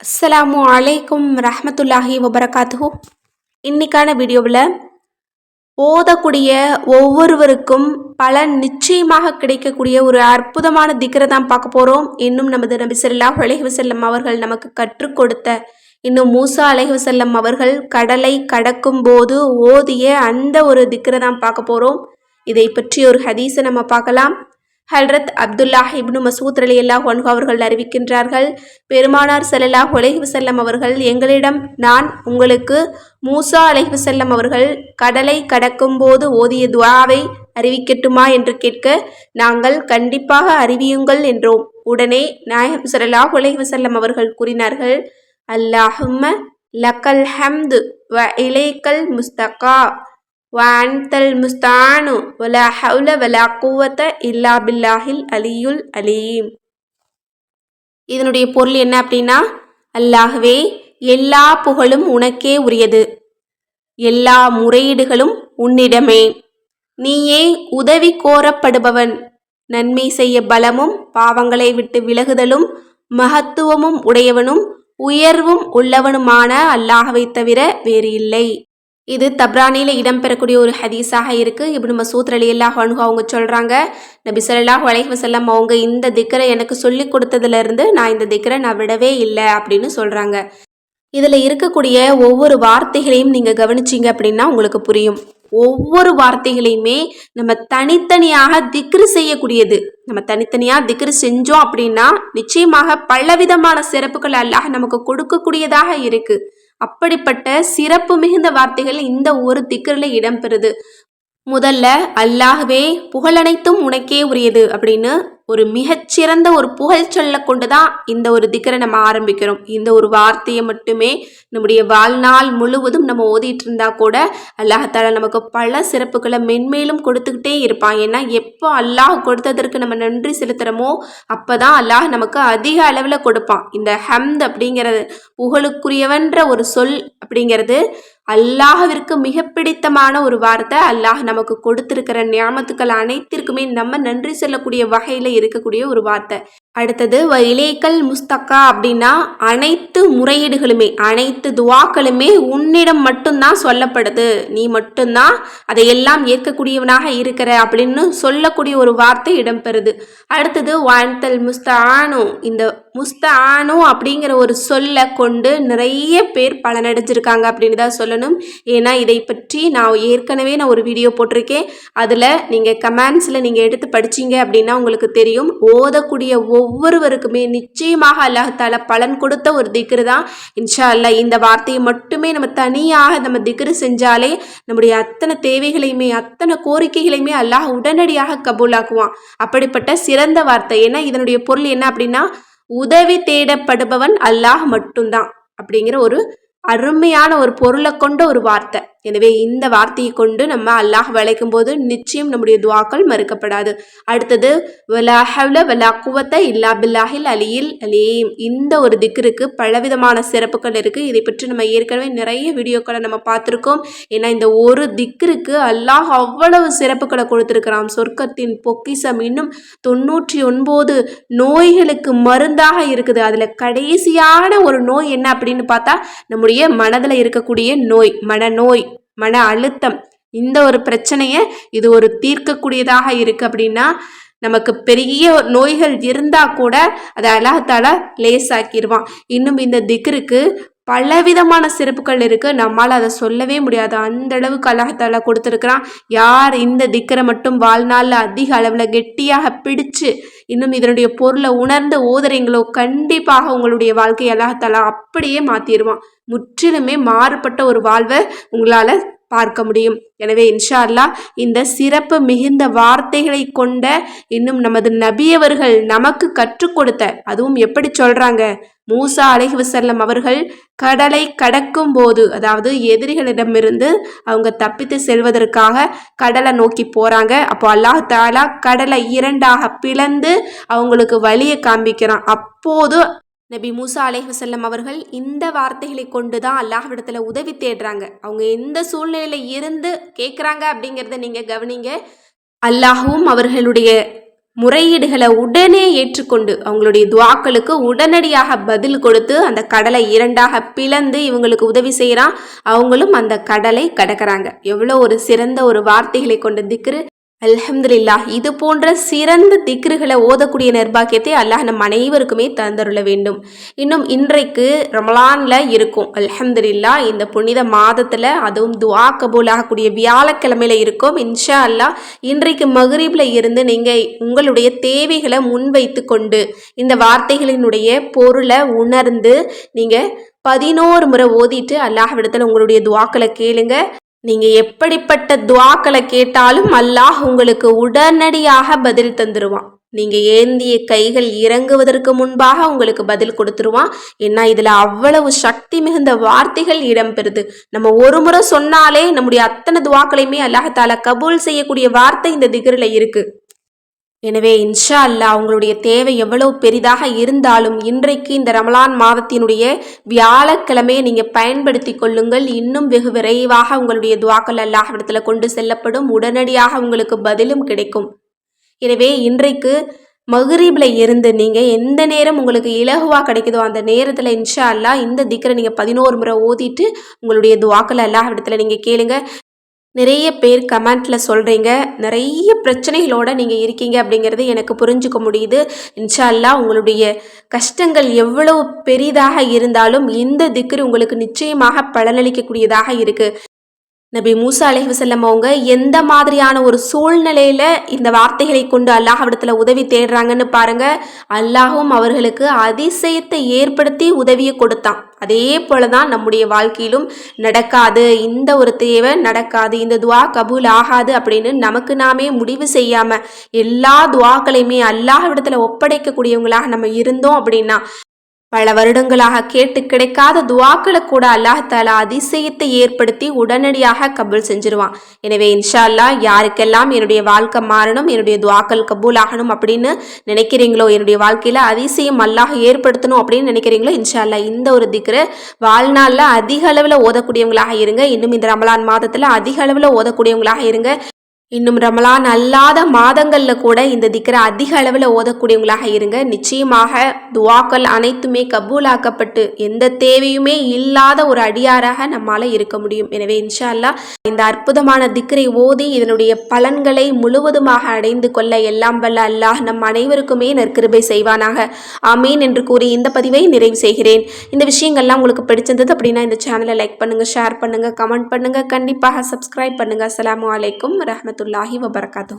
அஸ்ஸலாமு அலைக்கும் ரஹமத்துல்லாஹி வபரகாத்து இன்னைக்கான வீடியோவில் ஓதக்கூடிய ஒவ்வொருவருக்கும் பலன் நிச்சயமாக கிடைக்கக்கூடிய ஒரு அற்புதமான திக்கரை தான் பார்க்க போகிறோம் இன்னும் நமது நபி ஸல்லல்லாஹு அலைஹி அவர்கள் நமக்கு கற்றுக் கொடுத்த இன்னும் மூசா அலைஹி அவர்கள் கடலை கடக்கும் போது ஓதிய அந்த ஒரு திக்கரை தான் பார்க்க போகிறோம் இதை பற்றி ஒரு ஹதீஸை நம்ம பார்க்கலாம். ஹல்ரத் அப்துல்லா இப்னு மசூத் அலி அல்லாஹ் ஒன்ஹு அவர்கள் அறிவிக்கின்றார்கள் பெருமானார் ஸல்லல்லாஹு அலைஹி வஸல்லம் அவர்கள் எங்களிடம் நான் உங்களுக்கு மூசா அலைஹி வஸல்லம் அவர்கள் கடலை கடக்கும் போது ஓதிய துவாவை அறிவிக்கட்டுமா என்று கேட்க நாங்கள் கண்டிப்பாக அறிவியுங்கள் என்றோம். உடனே நாயகம் ஸல்லல்லாஹு அலைஹி வஸல்லம் அவர்கள் கூறினார்கள் அல்லாஹும்ம லக்கல் ஹம்து வ இலைக்கல் முஸ்தகா வான்தல் முஸ்தானு வலா ஹவுல வலா குவத்த இல்லா பில்லாஹில் அலியுல் அலீம் இதனுடைய பொருள் என்ன அப்படின்னா அல்லாஹ்வே எல்லா புகழும் உனக்கே உரியது எல்லா முறையீடுகளும் உன்னிடமே நீயே உதவி கோரப்படுபவன் நன்மை செய்ய பலமும் பாவங்களை விட்டு விலகுதலும் மகத்துவமும் உடையவனும் உயர்வும் உள்ளவனுமான அல்லாஹவை தவிர வேறு இல்லை இது தப்ரானியில் இடம்பெறக்கூடிய ஒரு ஹதீஸாக இருக்குது இப்படி நம்ம சூத்ரலி அல்லாஹ் அணுகு அவங்க சொல்கிறாங்க நபி சொல்லாஹ் அலைஹி வசல்லம் அவங்க இந்த திக்கரை எனக்கு சொல்லி கொடுத்ததுலேருந்து நான் இந்த திக்கரை நான் விடவே இல்லை அப்படின்னு சொல்கிறாங்க இதில் இருக்கக்கூடிய ஒவ்வொரு வார்த்தைகளையும் நீங்கள் கவனிச்சிங்க அப்படின்னா உங்களுக்கு புரியும். ஒவ்வொரு வார்த்தைகளையுமே நம்ம தனித்தனியாக திக்ரு செய்யக்கூடியது. நம்ம தனித்தனியாக திக்ரு செஞ்சோம் அப்படின்னா நிச்சயமாக பலவிதமான சிறப்புகள் அல்லாஹ் நமக்கு கொடுக்கக்கூடியதாக இருக்குது அப்படிப்பட்ட சிறப்பு மிகுந்த வார்த்தைகள் இந்த ஒரு திக்கரில் இடம்பெறுது. முதல்ல அல்லாஹ்வே புகழனைத்தும் உனக்கே உரியது அப்படின்னு ஒரு மிகச்சிறந்த ஒரு புகழ் சொல்ல கொண்டு தான் இந்த ஒரு திக்கரை நம்ம ஆரம்பிக்கிறோம். இந்த ஒரு வார்த்தையை மட்டுமே நம்முடைய வாழ்நாள் முழுவதும் நம்ம ஓதிட்டு இருந்தா கூட அல்லாஹால நமக்கு பல சிறப்புகளை மென்மேலும் கொடுத்துக்கிட்டே இருப்பான். ஏன்னா எப்போ அல்லாஹ் கொடுத்ததற்கு நம்ம நன்றி செலுத்துகிறோமோ அப்போ தான் அல்லாஹ் நமக்கு அதிக அளவில் கொடுப்பான். இந்த ஹம்த் அப்படிங்கிறது புகழுக்குரியவன்ற ஒரு சொல் அப்படிங்கிறது அல்லாஹவிற்கு மிக பிடித்தமான ஒரு வார்த்தை. அல்லாஹ் நமக்கு கொடுத்திருக்கிற நியாமத்துக்கள் அனைத்திற்குமே நம்ம நன்றி சொல்லக்கூடிய வகையில் இருக்கக்கூடிய ஒரு வார்த்தை. அடுத்தது இலேக்கல் முஸ்தக்கா அப்படின்னா அனைத்து முறையீடுகளுமே அனைத்து துவாக்களுமே உன்னிடம் மட்டும்தான் சொல்லப்படுது. நீ மட்டும்தான் அதையெல்லாம் ஏற்கக்கூடியவனாக இருக்கிற அப்படின்னு சொல்லக்கூடிய ஒரு வார்த்தை இடம்பெறுது. அடுத்தது வாழ்த்தல் முஸ்த ஆணு இந்த முஸ்த ஆணு அப்படிங்கிற ஒரு சொல்லை கொண்டு நிறைய பேர் பலனடைஞ்சிருக்காங்க அப்படின்னு தான் சொல்லணும். ஏன்னா இதை பற்றி நான் ஏற்கனவே நான் ஒரு வீடியோ போட்டிருக்கேன். அதில் நீங்கள் கமெண்ட்ஸில் நீங்கள் எடுத்து படிச்சீங்க அப்படின்னா உங்களுக்கு தெரியும். ஓதக்கூடிய ஒவ்வொருவருக்குமே நிச்சயமாக அல்லாஹால பலன் கொடுத்த ஒரு திக்ரு தான் இன்ஷா அல்லாஹ் இந்த வார்த்தையை மட்டுமே நம்ம தனியாக நம்ம திக்ரு செஞ்சாலே நம்முடைய அத்தனை தேவைகளையுமே அத்தனை கோரிக்கைகளையுமே அல்லாஹ் உடனடியாக கபூலாக்குவான். அப்படிப்பட்ட சிறந்த வார்த்தை. ஏன்னா இதனுடைய பொருள் என்ன அப்படின்னா உதவி தேடப்படுபவன் அல்லாஹ் மட்டும்தான். அப்படிங்கிற ஒரு அருமையான ஒரு பொருளை கொண்ட ஒரு வார்த்தை. எனவே இந்த வார்த்தையை கொண்டு நம்ம அல்லாஹ் வளைக்கும் போது நிச்சயம் நம்முடைய துவாக்கள் மறுக்கப்படாது. அடுத்தது வலாஹவ்ல வலா குவத்த இல்லா பில்லாஹில் அலியில் அலீம். இந்த ஒரு திக்ருக்கு பலவிதமான சிறப்புகள் இருக்குது இதை பற்றி நம்ம ஏற்கனவே நிறைய வீடியோக்களை நம்ம பார்த்துருக்கோம். ஏன்னா இந்த ஒரு திக்ருக்கு அல்லாஹ் அவ்வளவு சிறப்புகளை கொடுத்துருக்கிறான். சொர்க்கத்தின் பொக்கிசம் இன்னும் தொண்ணூற்றி ஒன்பது நோய்களுக்கு மருந்தாக இருக்குது. அதில் கடைசியான ஒரு நோய் என்ன அப்படின்னு பார்த்தா நம்முடைய மனதில் இருக்கக்கூடிய நோய் மனநோய். மன அழுத்தம். இந்த ஒரு பிரச்சனையை இது ஒரு தீர்க்கக்கூடியதாக இருக்குது அப்படின்னா நமக்கு பெரிய நோய்கள் இருந்தால் கூட அதை அல்லாஹால லேசாக்கிடுவான் இன்னும் இந்த திக்ருக்கு பலவிதமான சிறப்புகள் இருக்குது நம்மால் அதை சொல்லவே முடியாது. அந்த அளவுக்கு அல்லாஹால கொடுத்துருக்குறான். யார் இந்த திக்கரை மட்டும் வாழ்நாளில் அதிக அளவில் கெட்டியாக பிடிச்சு இன்னும் இதனுடைய பொருளை உணர்ந்து ஓதுறீங்களோ கண்டிப்பாக உங்களுடைய வாழ்க்கையை அல்லாஹால அப்படியே மாற்றிடுவான் முற்றிலுமே மாறுபட்ட ஒரு வாழ்வை உங்களால் பார்க்க முடியும். எனவே இன்ஷா அல்லாஹ் இந்த சிறப்பு மிகுந்த வார்த்தைகளை கொண்ட இன்னும் நமது நபியவர்கள் நமக்கு கற்றுக் கொடுத்த அதுவும் எப்படி சொல்றாங்க? மூசா அலைஹி வஸல்லம் அவர்கள் கடலை கடக்கும் போது அதாவது எதிரிகளிடமிருந்து அவங்க தப்பித்து செல்வதற்காக கடலை நோக்கி போறாங்க. அப்போ அல்லாஹ் தாலா கடலை இரண்டாக பிளந்து அவங்களுக்கு வழியை காண்பிக்கிறான். அப்போது நபி மூசா அலேஹசல்லம் அவர்கள் இந்த வார்த்தைகளை கொண்டு தான் அல்லாஹ்விடத்தில் உதவி தேடுறாங்க. அவங்க எந்த சூழ்நிலையில் இருந்து கேட்குறாங்க அப்படிங்கிறத நீங்கள் கவனிங்க. அல்லாஹும் அவர்களுடைய முறையீடுகளை உடனே ஏற்றுக்கொண்டு அவங்களுடைய துவாக்களுக்கு உடனடியாக பதில் கொடுத்து அந்த கடலை இரண்டாக பிளந்து இவங்களுக்கு உதவி செய்கிறான் அவங்களும் அந்த கடலை கடக்கிறாங்க. எவ்வளோ ஒரு சிறந்த ஒரு வார்த்தைகளை கொண்ட திக்ரு. அல்ஹம்துலில்லா இது போன்ற சிறந்த திக்ருகளை ஓதக்கூடிய நிர்பாக்கியத்தை அல்லாஹ் நம் அனைவருக்குமே தந்தருள வேண்டும். இன்னும் இன்றைக்கு ரமலான்ல இருக்கும். அல்ஹம்துலில்லா இந்த புனித மாதத்தில் அதுவும் துவா கபூல் ஆகக்கூடிய வியாழக்கிழமையில இருக்கும். இன்ஷா அல்லாஹ் இன்றைக்கு மகரீப்ல இருந்து நீங்கள் உங்களுடைய தேவைகளை முன்வைத்து கொண்டு இந்த வார்த்தைகளினுடைய பொருளை உணர்ந்து நீங்கள் பதினோரு முறை ஓதிட்டு அல்லாஹ் விடத்தில் உங்களுடைய துவாக்களை கேளுங்க. நீங்க எப்படிப்பட்ட துவாக்களை கேட்டாலும் அல்லாஹ் உங்களுக்கு உடனடியாக பதில் தந்துருவான். நீங்க ஏந்திய கைகள் இறங்குவதற்கு முன்பாக உங்களுக்கு பதில் கொடுத்துருவான். ஏன்னா இதுல அவ்வளவு சக்தி மிகுந்த வார்த்தைகள் இடம்பெறுது. நம்ம ஒரு முறை சொன்னாலே நம்முடைய அத்தனை துவாக்களையுமே அல்லாஹால கபூல் செய்யக்கூடிய வார்த்தை இந்த திகரில் இருக்கு. எனவே இன்ஷா அல்லா அவங்களுடைய தேவை எவ்வளவு பெரிதாக இருந்தாலும் இன்றைக்கு இந்த ரமலான் மாதத்தினுடைய வியாழக்கிழமையை நீங்கள் பயன்படுத்தி கொள்ளுங்கள். இன்னும் வெகு விரைவாக உங்களுடைய துவாக்கள் அல்லாஹிடத்தில் கொண்டு செல்லப்படும். உடனடியாக உங்களுக்கு பதிலும் கிடைக்கும். எனவே இன்றைக்கு மகுரீபில் இருந்து நீங்கள் எந்த நேரம் உங்களுக்கு இலகுவாக கிடைக்குதோ அந்த நேரத்தில் இன்ஷா அல்லா இந்த திக்கரை நீங்கள் பதினோரு முறை ஓதிட்டு உங்களுடைய துவாக்கள் அல்லாஹ் இடத்துல நீங்கள் கேளுங்க. நிறைய பேர் கமெண்ட்டில் சொல்கிறீங்க நிறைய பிரச்சனைகளோடு நீங்கள் இருக்கீங்க அப்படிங்கிறது எனக்கு புரிஞ்சுக்க முடியுது. இன்ஷால்லா உங்களுடைய கஷ்டங்கள் எவ்வளவு பெரிதாக இருந்தாலும் இந்த திக்ரு உங்களுக்கு நிச்சயமாக பலனளிக்கக்கூடியதாக இருக்குது நபி மூசா அலஹி வசல்லம் அவங்க எந்த மாதிரியான ஒரு சூழ்நிலையில இந்த வார்த்தைகளை கொண்டு அல்லாஹ்விடத்துல உதவி தேடுறாங்கன்னு பாருங்க. அல்லாஹும் அவர்களுக்கு அதிசயத்தை ஏற்படுத்தி உதவியை கொடுத்தான். அதே போலதான் நம்முடைய வாழ்க்கையிலும் நடக்காது. இந்த ஒரு தேவை நடக்காது. இந்த துவா கபூல் ஆகாது அப்படின்னு நமக்கு நாமே முடிவு செய்யாம எல்லா துவாக்களையுமே அல்லாஹ்விடத்துல ஒப்படைக்கக்கூடியவங்களாக நம்ம இருந்தோம் அப்படின்னா பல வருடங்களாக கேட்டு கிடைக்காத துவாக்களை கூட அல்லாஹால அதிசயத்தை ஏற்படுத்தி உடனடியாக கபூல் செஞ்சிருவான். எனவே இன்ஷா அல்லா யாருக்கெல்லாம் என்னுடைய வாழ்க்கை மாறணும் என்னுடைய துவாக்கள் கபூல் ஆகணும் அப்படின்னு நினைக்கிறீங்களோ என்னுடைய வாழ்க்கையில் அதிசயம் அல்லாஹ் ஏற்படுத்தணும் அப்படின்னு நினைக்கிறீங்களோ இன்ஷா அல்லா இந்த ஒரு திக்ரு வாழ்நாளில் அதிக அளவில் ஓதக்கூடியவங்களாக இருங்க. இன்னும் இந்த ரமலான் மாதத்தில் அதிக அளவில் ஓதக்கூடியவங்களாக இருங்க. இன்னும் ரமலான் அல்லாத மாதங்களில் கூட இந்த திக்கரை அதிக அளவில் ஓதக்கூடியவங்களாக இருங்க. நிச்சயமாக துவாக்கள் அனைத்துமே கபூலாக்கப்பட்டு எந்த தேவையுமே இல்லாத ஒரு அடியாராக நம்மால் இருக்க முடியும். எனவே இன்ஷா அல்லா இந்த அற்புதமான திக்கரை ஓதி இதனுடைய பலன்களை முழுவதுமாக அடைந்து கொள்ள எல்லாம் வல்ல அல்லாஹ் நம் அனைவருக்குமே நற்கிருபை செய்வானாக. ஆமீன் என்று கூறி இந்த பதிவை நிறைவு செய்கிறேன். இந்த விஷயங்கள்லாம் உங்களுக்கு பிடிச்சிருந்தது அப்படின்னா இந்த சேனலை லைக் பண்ணுங்கள் ஷேர் பண்ணுங்கள் கமெண்ட் பண்ணுங்கள் கண்டிப்பாக சப்ஸ்கிரைப் பண்ணுங்கள் அஸ்லாம் வலைக்கம் ரஹமத் வரமத்துல்லாஹி வபரகாத்து